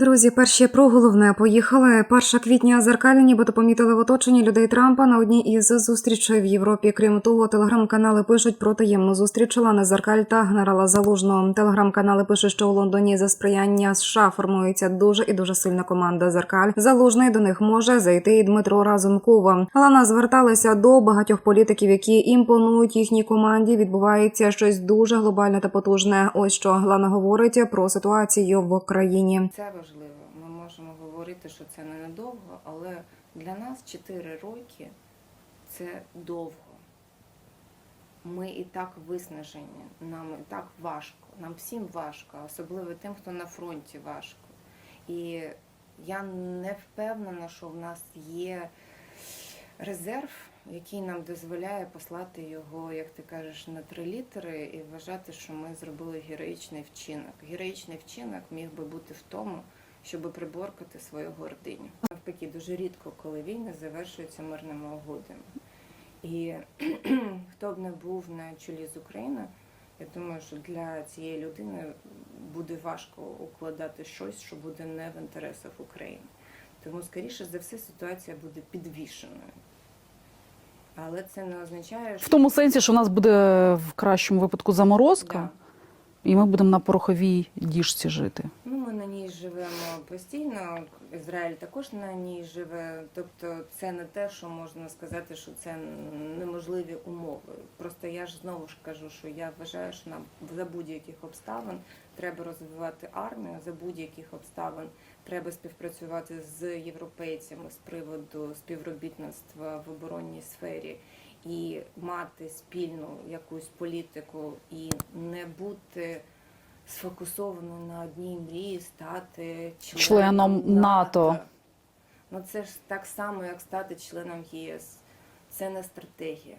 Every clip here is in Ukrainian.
Друзі, перші про головне поїхали. 1 квітня зеркалі нібито помітили в оточенні людей Трампа на одній із зустрічей в Європі. Крім того, телеграм-канали пишуть про таємну зустріч Лани Зеркаль та генерала Залужного. Телеграм-канали пишуть, що у Лондоні за сприяння США формується дуже і дуже сильна команда Зеркаль. Залужний до них може зайти і Дмитро Разумков. Лана зверталася до багатьох політиків, які імпонують їхній команді. Відбувається щось дуже глобальне та потужне. Ось що Лана говорить про ситуацію в країні. Це важливо. Ми можемо говорити, що це ненадовго, але для нас 4 роки це довго. Ми і так виснажені, нам і так важко, нам всім важко, особливо тим, хто на фронті важко. І я не впевнена, що в нас є резерв, який нам дозволяє послати його, як ти кажеш, на три літери і вважати, що ми зробили героїчний вчинок. Героїчний вчинок міг би бути в тому, щоб приборкати свою гординю. Навпаки, дуже рідко, коли війни завершуються мирними угодами. І хто б не був на чолі з Україною, я думаю, що для цієї людини буде важко укладати щось, що буде не в інтересах України. Тому, скоріше за все, ситуація буде підвішеною. Але це не означає, що В тому сенсі, що в нас буде в кращому випадку заморозка, Да. і ми будемо на пороховій діжці жити. Ній живемо постійно. Ізраїль також на ній живе. Тобто, це не те, що можна сказати, що це неможливі умови. Просто я ж знову ж кажу, що я вважаю, що нам за будь-яких обставин треба розвивати армію, за будь-яких обставин треба співпрацювати з європейцями з приводу співробітництва в оборонній сфері. І мати спільну якусь політику і не бути сфокусованою на одній мрії стати членом, Членом НАТО. Ну це ж так само, як стати членом ЄС. Це не стратегія,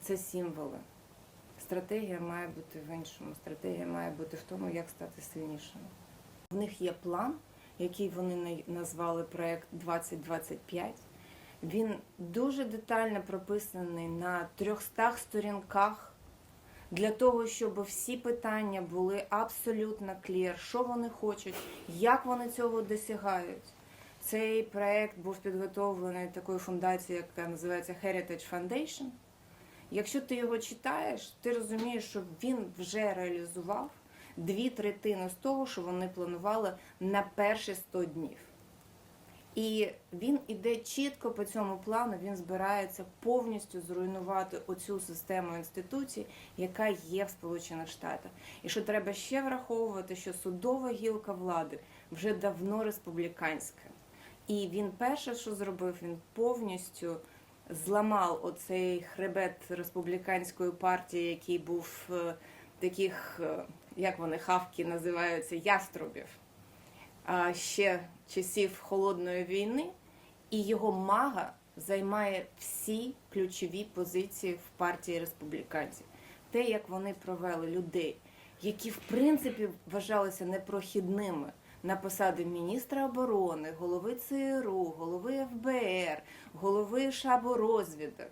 це символи. Стратегія має бути в іншому. Стратегія має бути в тому, як стати сильнішим. В них є план, який вони назвали проект 2025. Він дуже детально прописаний на 300 сторінках для того, щоб всі питання були абсолютно клір, що вони хочуть, як вони цього досягають. Цей проект був підготовлений такою фундацією, яка називається Heritage Foundation. Якщо ти його читаєш, ти розумієш, що він вже реалізував дві третини з того, що вони планували на перші 100 днів. І він іде чітко по цьому плану. Він збирається повністю зруйнувати оцю систему інституцій, яка є в Сполучених Штатах. І що треба ще враховувати, що судова гілка влади вже давно республіканська. І він перше, що зробив, він повністю зламав оцей хребет республіканської партії, який був е, таких, е, як вони хавки називаються, яструбів ще часів холодної війни, і його мага займає всі ключові позиції в партії республіканців. Те, як вони провели людей, які в принципі вважалися непрохідними на посади міністра оборони, голови ЦРУ, голови ФБР, голови штабу розвідок.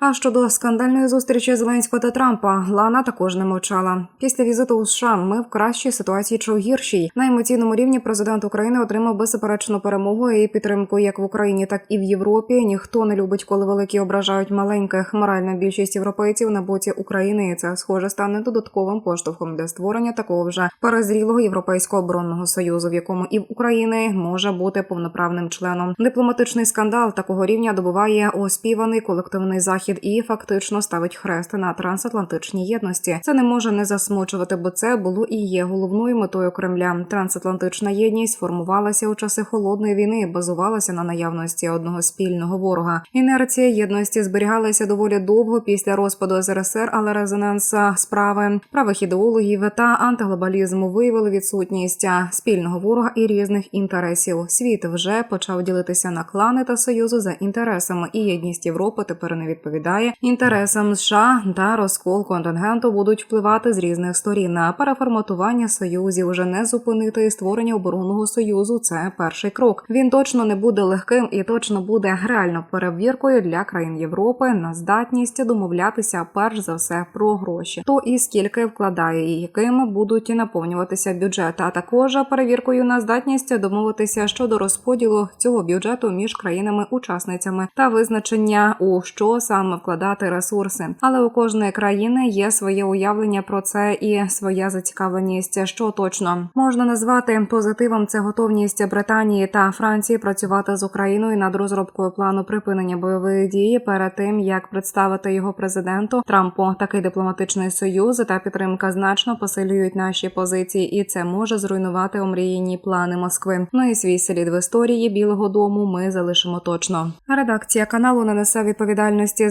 А щодо скандальної зустрічі Зеленського та Трампа, Лана також не мовчала. Після візиту у США ми в кращій ситуації чи в гіршій. На емоційному рівні президент України отримав беззаперечну перемогу і підтримку як в Україні, так і в Європі. Ніхто не любить, коли великі ображають маленьких. Моральна більшість європейців на боці України. Це схоже стане додатковим поштовхом для створення такого вже перезрілого європейського оборонного союзу, в якому і в Україні може бути повноправним членом. Дипломатичний скандал такого рівня добуває оспіваний колективний захід і фактично ставить хрест на трансатлантичній єдності. Це не може не засмучувати, бо це було і є головною метою Кремля. Трансатлантична єдність формувалася у часи холодної війни, базувалася на наявності одного спільного ворога. Інерція єдності зберігалася доволі довго після розпаду СРСР, але резонанс справи правих ідеологів та антиглобалізму виявили відсутність спільного ворога і різних інтересів. Світ вже почав ділитися на клани та союзи за інтересами, і єдність Європи тепер не відповідає відповідає інтересам США та розкол контингенту будуть впливати з різних сторін на переформатування союзів. Уже не зупинити створення оборонного союзу. Це перший крок. Він точно не буде легким і точно буде реально перевіркою для країн Європи на здатність домовлятися перш за все про гроші. То і скільки вкладає, і якими будуть наповнюватися бюджети, а також перевіркою на здатність домовитися щодо розподілу цього бюджету між країнами-учасницями та визначення у що саме вкладати ресурси. Але у кожної країни є своє уявлення про це і своя зацікавленість. Що точно можна назвати позитивом, це готовність Британії та Франції працювати з Україною над розробкою плану припинення бойових дій перед тим, як представити його президенту Трампу. Такий дипломатичний союз та підтримка значно посилюють наші позиції, і це може зруйнувати омріяні плани Москви. Ну і свій слід в історії Білого Дому ми залишимо точно. Редакція каналу не несе відповідальності